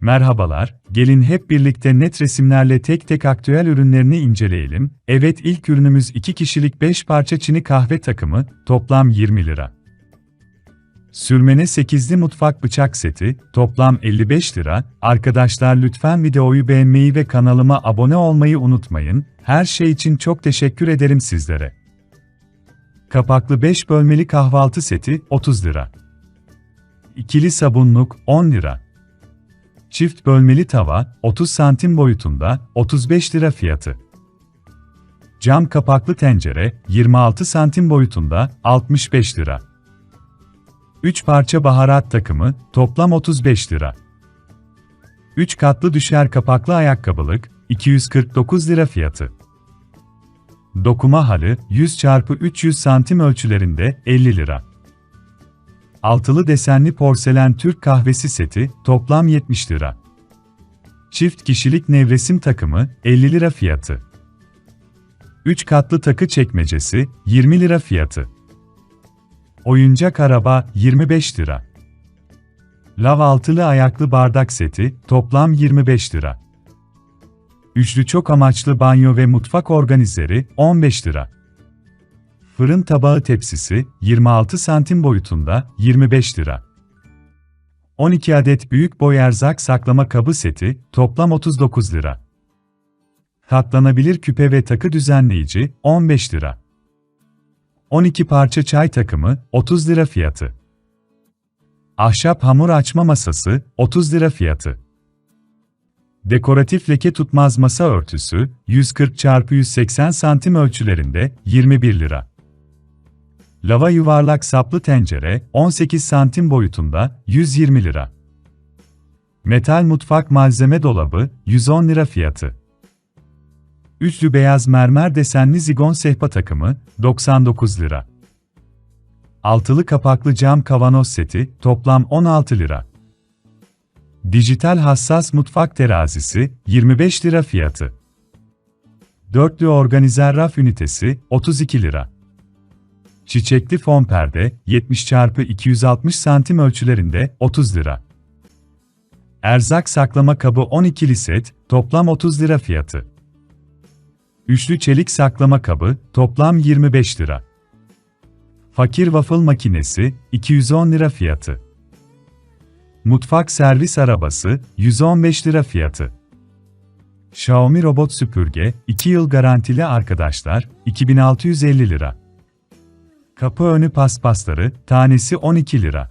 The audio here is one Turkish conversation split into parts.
Merhabalar, gelin hep birlikte net resimlerle tek tek aktüel ürünlerini inceleyelim. Evet ilk ürünümüz 2 kişilik 5 parça çini kahve takımı, toplam 20 lira. Sürmene 8'li mutfak bıçak seti, toplam 55 lira. Arkadaşlar lütfen videoyu beğenmeyi ve kanalıma abone olmayı unutmayın. Her şey için çok teşekkür ederim sizlere. Kapaklı 5 bölmeli kahvaltı seti, 30 lira. İkili sabunluk, 10 lira. Çift bölmeli tava, 30 santim boyutunda, 35 lira fiyatı. Cam kapaklı tencere, 26 santim boyutunda, 65 lira. 3 parça baharat takımı, toplam 35 lira. 3 katlı düşer kapaklı ayakkabılık, 249 lira fiyatı. Dokuma halı, 100 x 300 santim ölçülerinde, 50 lira. Altılı desenli porselen Türk kahvesi seti, toplam 70 lira. Çift kişilik nevresim takımı, 50 lira fiyatı. 3 katlı takı çekmecesi, 20 lira fiyatı. Oyuncak araba, 25 lira. Lav altılı ayaklı bardak seti, toplam 25 lira. Üçlü çok amaçlı banyo ve mutfak organizeri, 15 lira. Fırın tabağı tepsisi, 26 santim boyutunda, 25 lira. 12 adet büyük boy erzak saklama kabı seti, toplam 39 lira. Katlanabilir küpe ve takı düzenleyici, 15 lira. 12 parça çay takımı, 30 lira fiyatı. Ahşap hamur açma masası, 30 lira fiyatı. Dekoratif leke tutmaz masa örtüsü, 140 x 180 santim ölçülerinde, 21 lira. Lava yuvarlak saplı tencere, 18 santim boyutunda, 120 lira. Metal mutfak malzeme dolabı, 110 lira fiyatı. Üçlü beyaz mermer desenli zigon sehpa takımı, 99 lira. Altılı kapaklı cam kavanoz seti, toplam 16 lira. Dijital hassas mutfak terazisi, 25 lira fiyatı. Dörtlü organizer raf ünitesi, 32 lira. Çiçekli fon perde, 70 x 260 santim ölçülerinde, 30 lira. Erzak saklama kabı 12'li set, toplam 30 lira fiyatı. Üçlü çelik saklama kabı, toplam 25 lira. Fakir waffle makinesi, 210 lira fiyatı. Mutfak servis arabası, 115 lira fiyatı. Xiaomi robot süpürge, 2 yıl garantili arkadaşlar, 2650 lira. Kapı önü paspasları, tanesi 12 lira.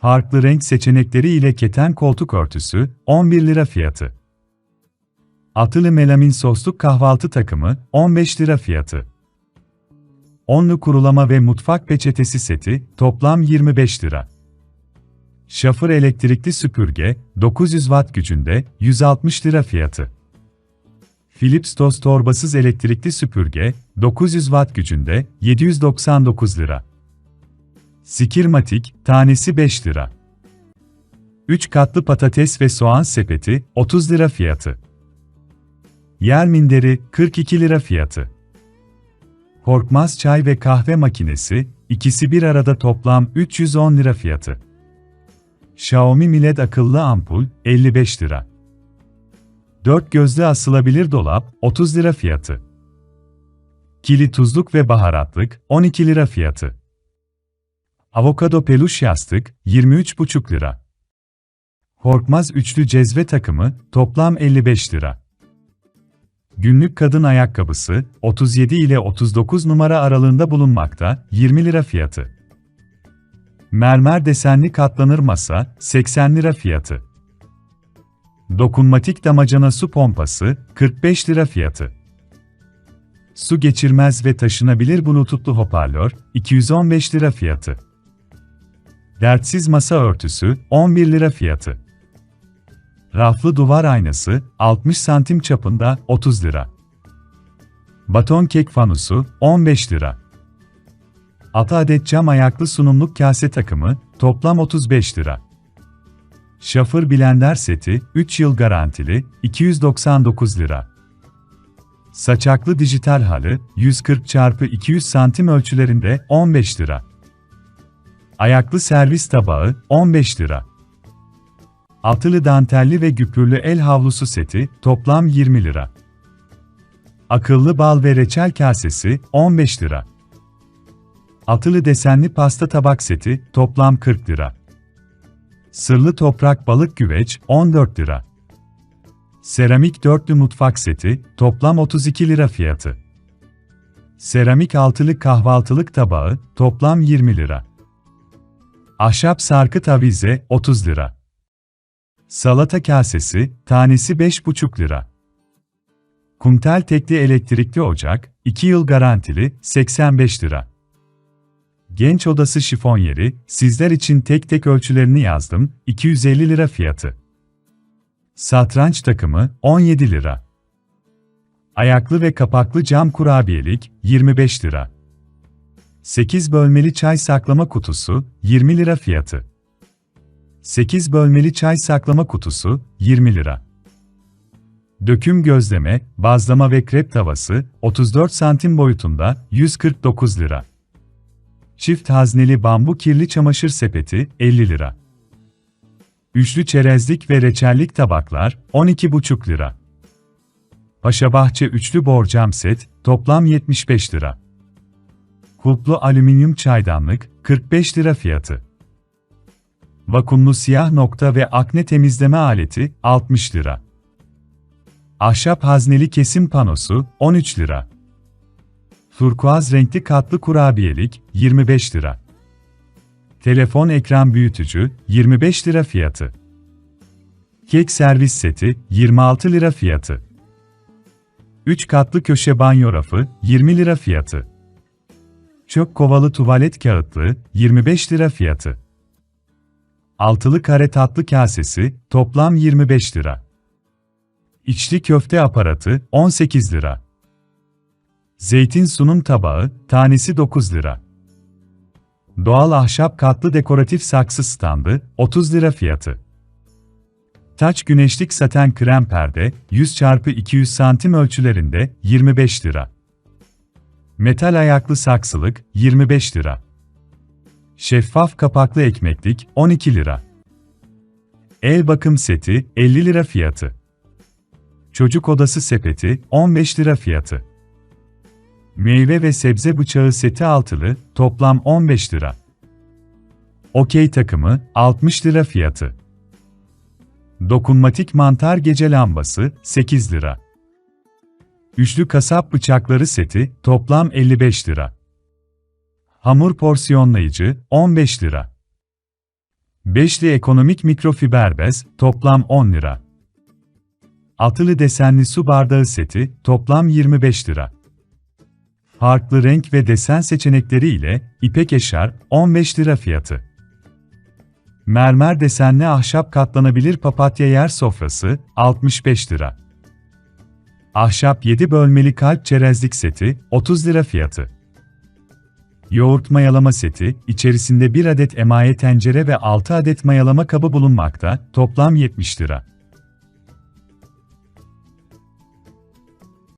Farklı renk seçenekleri ile keten koltuk örtüsü, 11 lira fiyatı. Atılı melamin sosluk kahvaltı takımı, 15 lira fiyatı. Onlu kurulama ve mutfak peçetesi seti, toplam 25 lira. Şafır elektrikli süpürge, 900 watt gücünde, 160 lira fiyatı. Philips toz torbasız elektrikli süpürge, 900 watt gücünde, 799 lira. Sikirmatik, tanesi 5 lira. 3 katlı patates ve soğan sepeti, 30 lira fiyatı. Yer minderi, 42 lira fiyatı. Korkmaz çay ve kahve makinesi, ikisi bir arada toplam 310 lira fiyatı. Xiaomi Mi LED akıllı ampul, 55 lira. 4 gözlü asılabilir dolap, 30 lira fiyatı. Kili tuzluk ve baharatlık, 12 lira fiyatı. Avokado peluş yastık, 23,5 lira. Korkmaz üçlü cezve takımı, toplam 55 lira. Günlük kadın ayakkabısı, 37 ile 39 numara aralığında bulunmakta, 20 lira fiyatı. Mermer desenli katlanır masa, 80 lira fiyatı. Dokunmatik damacana su pompası, 45 lira fiyatı. Su geçirmez ve taşınabilir bluetoothlu hoparlör, 215 lira fiyatı. Dertsiz masa örtüsü, 11 lira fiyatı. Raflı duvar aynası, 60 santim çapında, 30 lira. Baton kek fanusu, 15 lira. 6 adet cam ayaklı sunumluk kase takımı, toplam 35 lira. Şafır blender seti, 3 yıl garantili, 299 lira. Saçaklı dijital halı, 140 x 200 santim ölçülerinde, 15 lira. Ayaklı servis tabağı, 15 lira. Altılı dantelli ve güpürlü el havlusu seti, toplam 20 lira. Akıllı bal ve reçel kasesi, 15 lira. Altılı desenli pasta tabak seti, toplam 40 lira. Sırlı toprak balık güveç, 14 lira. Seramik dörtlü mutfak seti, toplam 32 lira fiyatı. Seramik altılı kahvaltılık tabağı, toplam 20 lira. Ahşap sarkıt avize, 30 lira. Salata kasesi, tanesi 5,5 lira. Kumtel tekli elektrikli ocak, 2 yıl garantili, 85 lira. Genç odası şifonyeri, sizler için tek tek ölçülerini yazdım, 250 lira fiyatı. Satranç takımı, 17 lira. Ayaklı ve kapaklı cam kurabiyelik, 25 lira. 8 bölmeli çay saklama kutusu, 20 lira fiyatı. 8 bölmeli çay saklama kutusu, 20 lira. Döküm gözleme, bazlama ve krep tavası, 34 santim boyutunda, 149 lira. Çift hazneli bambu kirli çamaşır sepeti, 50 lira. Üçlü çerezlik ve reçellik tabaklar, 12,5 lira. Paşabahçe üçlü borcam set, toplam 75 lira. Kulplu alüminyum çaydanlık, 45 lira fiyatı. Vakumlu siyah nokta ve akne temizleme aleti, 60 lira. Ahşap hazneli kesim panosu, 13 lira. Turkuaz renkli katlı kurabiyelik, 25 lira. Telefon ekran büyütücü, 25 lira fiyatı. Kek servis seti, 26 lira fiyatı. 3 katlı köşe banyo rafı, 20 lira fiyatı. Çöp kovalı tuvalet kağıtlığı, 25 lira fiyatı. Altılı kare tatlı kasesi, toplam 25 lira. İçli köfte aparatı, 18 lira. Zeytin sunum tabağı, tanesi 9 lira. Doğal ahşap katlı dekoratif saksı standı, 30 lira fiyatı. Taç güneşlik saten krem perde, 100 x 200 santim ölçülerinde, 25 lira. Metal ayaklı saksılık, 25 lira. Şeffaf kapaklı ekmeklik, 12 lira. El bakım seti, 50 lira fiyatı. Çocuk odası sepeti, 15 lira fiyatı. Meyve ve sebze bıçağı seti altılı, toplam 15 lira. Okey takımı, 60 lira fiyatı. Dokunmatik mantar gece lambası, 8 lira. Üçlü kasap bıçakları seti, toplam 55 lira. Hamur porsiyonlayıcı, 15 lira. Beşli ekonomik mikrofiber bez, toplam 10 lira. Altılı desenli su bardağı seti, toplam 25 lira. Farklı renk ve desen seçenekleri ile ipek eşar, 15 lira fiyatı. Mermer desenli ahşap katlanabilir papatya yer sofrası, 65 lira. Ahşap 7 bölmeli kalp çerezlik seti, 30 lira fiyatı. Yoğurt mayalama seti, içerisinde 1 adet emaye tencere ve 6 adet mayalama kabı bulunmakta, toplam 70 lira.